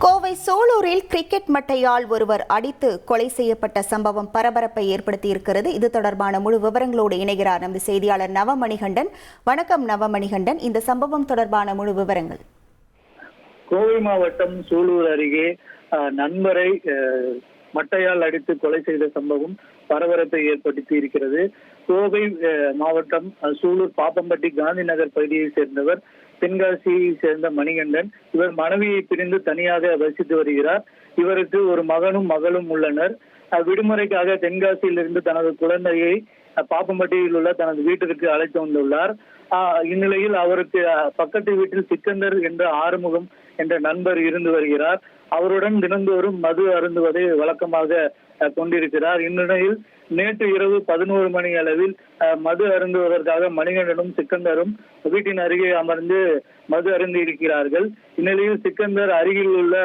Kovai சோலூரில் cricket மட்டையால் ஒருவர் அடித்து கொலை செய்யப்பட்ட சம்பவம் பரபரப்பை ஏற்படுத்தியிருக்கிறது. இது தொடர்பான முழு விவரங்களோடு இணைகிறார் நமது செய்தியாளர் நவமணிகண்டன். வணக்கம் நவமணிகண்டன். இந்த சம்பவம் தொடர்பான முழு விவரங்கள். கோவை மாவட்டம் சூலூர் அருகே அஹ், நண்பரை அஹ், மட்டையால் அடித்து கொலை செய்த சம்பவம் பரபரப்பை ஏற்படுத்தி இருக்கிறது கோவை அஹ், மாவட்டம் அஹ், சூலூர் பாப்பம்பட்டி காந்தி நகர் பகுதியை சேர்ந்தவர் தென்காசியை சேர்ந்த மணிகண்டன் இவர் மனைவியை பிரிந்து தனியாக வசித்து வருகிறார். இவருக்கு ஒரு மகனும் மகளும் உள்ளனர். அஹ், விடுமுறைக்காக தென்காசியிலிருந்து தனது குழந்தையை பாப்பம்பட்டியில் உள்ள தனது வீட்டிற்கு அழைத்து வந்துள்ளார். ஆஹ் இந்நிலையில் அவருக்கு பக்கத்து வீட்டில் சிக்கந்தர் என்ற ஆறுமுகம் என்ற நண்பர் இருந்து வருகிறார். அவருடன் தினந்தோறும் மது அருந்துவதை வழக்கமாக கொண்டிருக்கிறார். இந்நிலையில் நேற்று இரவு பதினோரு மணி அளவில் மது அருந்துவதற்காக மணிகண்டனும் சிக்கந்தரும் வீட்டின் அருகே அமர்ந்து மது அருந்து இருக்கிறார்கள் இந்நிலையில் சிக்கந்தர் அருகில் உள்ள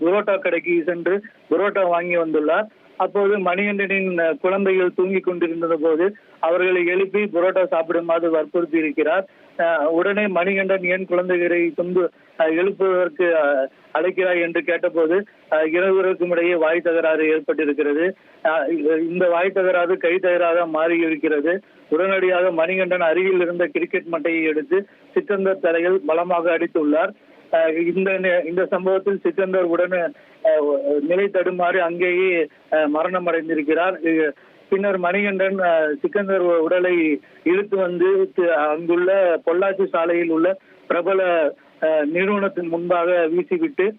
புரோட்டா கடைக்கு சென்று புரோட்டா வாங்கி வந்துள்ளார். அப்போது மணிகண்டனின் குழந்தைகள் தூங்கிக் கொண்டிருந்த போது அவர்களை எழுப்பி புரோட்டா சாப்பிடுமாறு வற்புறுத்தி இருக்கிறார். உடனே மணிகண்டன் ஏன் குழந்தைகளை துன்பு எழுப்புவதற்கு அழைக்கிறாய் என்று கேட்டபோது அஹ், இருவருக்கும் இடையே வாய் தகராறு ஏற்பட்டிருக்கிறது. இந்த வாய் தகராறு கை தகராக மாறி இருக்கிறது உடனடியாக மணிகண்டன் அருகில் இருந்த கிரிக்கெட் மட்டையை எடுத்து சிக்கந்தர் தலையில் பலமாக அடித்துள்ளார். இந்த நே- இந்த சம்பவத்தில் சிக்கந்தர் உடனே நிலை தடுமாறி அங்கேயே மரணம் அடைந்திருக்கிறார். பின்னர் மணிகண்டன் சிக்கந்தர் உடலை இழுத்து வந்து அங்குள்ள பொள்ளாச்சி சாலையில் உள்ள பிரபல நிறுவனத்தின் முன்பாக வீசிவிட்டு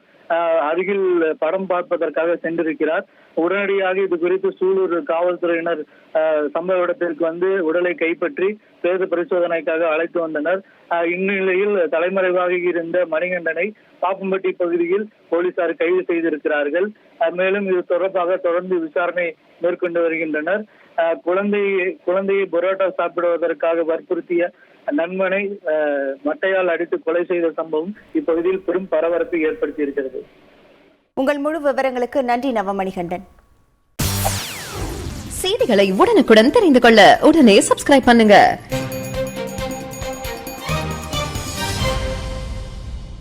அருகில் படம் பார்ப்பதற்காக சென்றிருக்கிறார். உடனடியாக இது குறித்து சூலூர் காவல்துறையினர் சம்பவ இடத்திற்கு வந்து உடலை கைப்பற்றி பிரேத பரிசோதனைக்காக அழைத்து வந்தனர். இந்நிலையில் தலைமறைவாக இருந்த மணிகண்டனை பாப்பம்பட்டி பகுதியில் போலீசார் கைது செய்திருக்கிறார்கள். மேலும் இது தொடர்பாக தொடர்ந்து விசாரணை மேற்கொண்டு வருகின்றனர். அஹ், குழந்தையை பரோட்டா சாப்பிடுவதற்காக வற்புறுத்திய நண்பனை அஹ், மட்டையால் அடித்து கொலை செய்த சம்பவம் இப்பகுதியில் பெரும் பரபரப்பை ஏற்படுத்தி இருக்கிறது உங்கள் முழு விவரங்களுக்கு நன்றி நவமணிகண்டன். செய்திகளை உடனுக்குடன் தெரிந்து கொள்ள உடனே சப்ஸ்கிரைப் பண்ணுங்க.